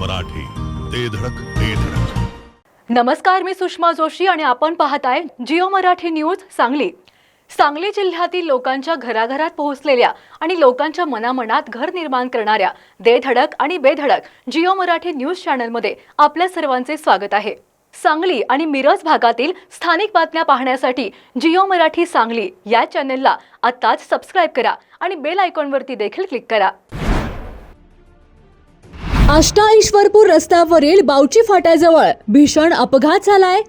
मराठी. ते धडक ते धडक. नमस्कार मी सुषमा जोशी आणि आपण पाहताय जिओ मराठी न्यूज सांगली. सांगली जिल्ह्यातील लोकांच्या घराघरात पोहोचलेल्या आणि लोकांच्या मनामनात घर निर्माण करणाऱ्या दे धडक आणि बेधडक जिओ मराठी न्यूज चॅनलमध्ये आपल्या सर्वांचे स्वागत आहे. सांगली आणि मिरज भागातील स्थानिक बातम्या पाहण्यासाठी जिओ मराठी सांगली या चॅनेलला आत्ताच सबस्क्राईब करा आणि बेल आयकॉनवरती देखील क्लिक करा. आष्टा ईश्वरपूर रस्त्यावरील बावची फाट्याजवळ भीषण अपघात झालाय.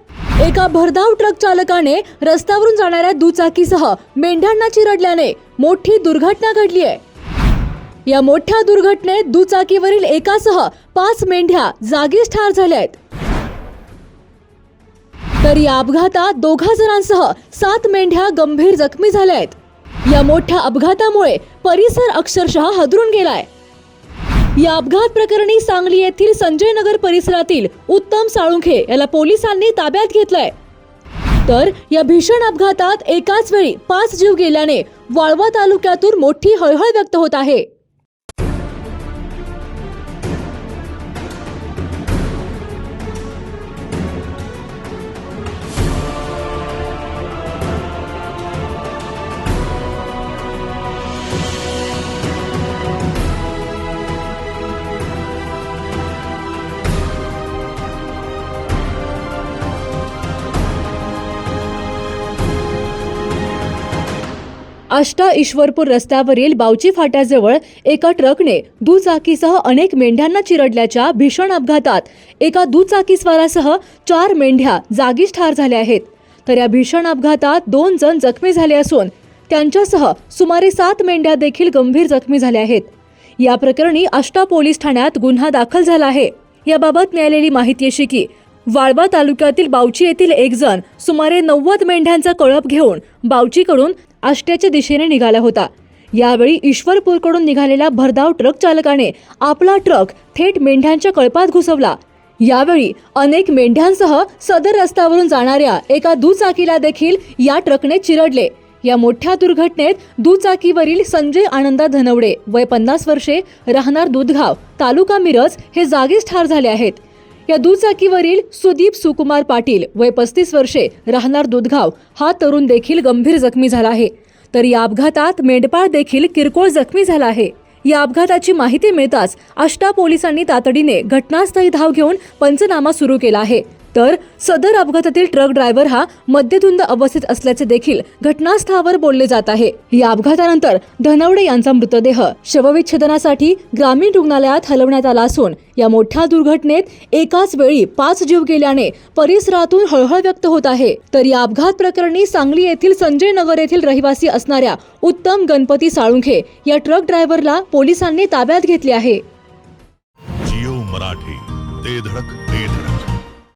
एका भरधाव ट्रक चालकाने रस्त्यावरून जाणाऱ्या दुचाकीसह मेंढ्यांना चिरडल्याने मोठी दुर्घटना घडली आहे या मोठ्या दुर्घटनेत दुचाकीवरील एकासह पाच मेंढ्या जागीच ठार झाल्या आहेत तर या अपघातात दोघा जणांसह सात मेंढ्या गंभीर जखमी झाल्या आहेत या मोठ्या अपघातामुळे परिसर अक्षरशः हादरून गेलाय. या अपघात प्रकरणी सांगली येथील संजय नगर परिसरातील उत्तम साळुंखे याला पोलिसांनी ताब्यात घेतलंय. तर या भीषण अपघातात एकाच वेळी पाच जीव गेल्याने वाळवा तालुक्यातून मोठी हळहळ व्यक्त होत आहे. आष्टा ईश्वरपूर रस्त्यावरील बावची फाट्याजवळ एका ट्रकने दुचाकीसह अनेक मेंढ्यांना चिरडल्याच्या भीषण अपघातात एका दुचाकीस्वारासह चार मेंढ्या जागीच ठार झाल्या आहेत. तर या भीषण अपघातात दोन जण जखमी झाले असून त्यांच्यासह सुमारे सात मेंढ्या देखील गंभीर जखमी झाल्या आहेत. या प्रकरणी आष्टा पोलीस ठाण्यात गुन्हा दाखल झाला आहे. याबाबत मिळालेली माहिती अशी की वाळवा तालुक्यातील बावची येथील एक जण सुमारे नव्वद मेंढ्यांचा कळप घेऊन बावचीकडून आष्ट्याच्या दिशेने निघाला होता. यावेळी ईश्वरपूरकडून निघालेल्या भरधाव ट्रक चालकाने आपला ट्रक थेट मेंढ्यांच्या कळपात घुसवला. यावेळी अनेक मेंढ्यांसह सदर रस्त्यावरून जाणाऱ्या एका दुचाकीला देखील या ट्रकने चिरडले. या मोठ्या दुर्घटनेत दुचाकीवरील संजय आनंदा धनवडे वय पन्नास वर्षे राहणार दुधगाव तालुका मिरज हे जागीच ठार झाले आहेत. या दुचाकीवरील सुदीप सुकुमार पाटील वय पस्तीस वर्षे राहणार दुधगाव हा तरुण देखील गंभीर जखमी झाला आहे. तर या अपघातात मेंढपाळ देखील किरकोळ जखमी झाला आहे. या अपघाताची माहिती मिळताच आष्टा पोलिसांनी तातडीने घटनास्थळी धाव घेऊन पंचनामा सुरू केला आहे. तर सदर अपघातातील ट्रक ड्रायव्हर हा मद्यधुंद अवस्थेत असल्याचे देखील घटनास्थळावर बोलले जात आहे. या अपघातानंतर धनवडे यांचा मृतदेह शवविच्छेदनासाठी ग्रामीण रुग्णालयात हलवण्यात आला असून या मोठ्या दुर्घटनेत एकाच वेळी पाच जीव गेल्याने परिसरातून हळहळ व्यक्त होत आहे. तर या अपघात प्रकरणी सांगली येथील संजय नगर येथील रहिवासी असणाऱ्या उत्तम गणपती साळुंखे या ट्रक ड्रायव्हरला पोलिसांनी ताब्यात घेतले आहे. जिओ मराठी ते धडक ते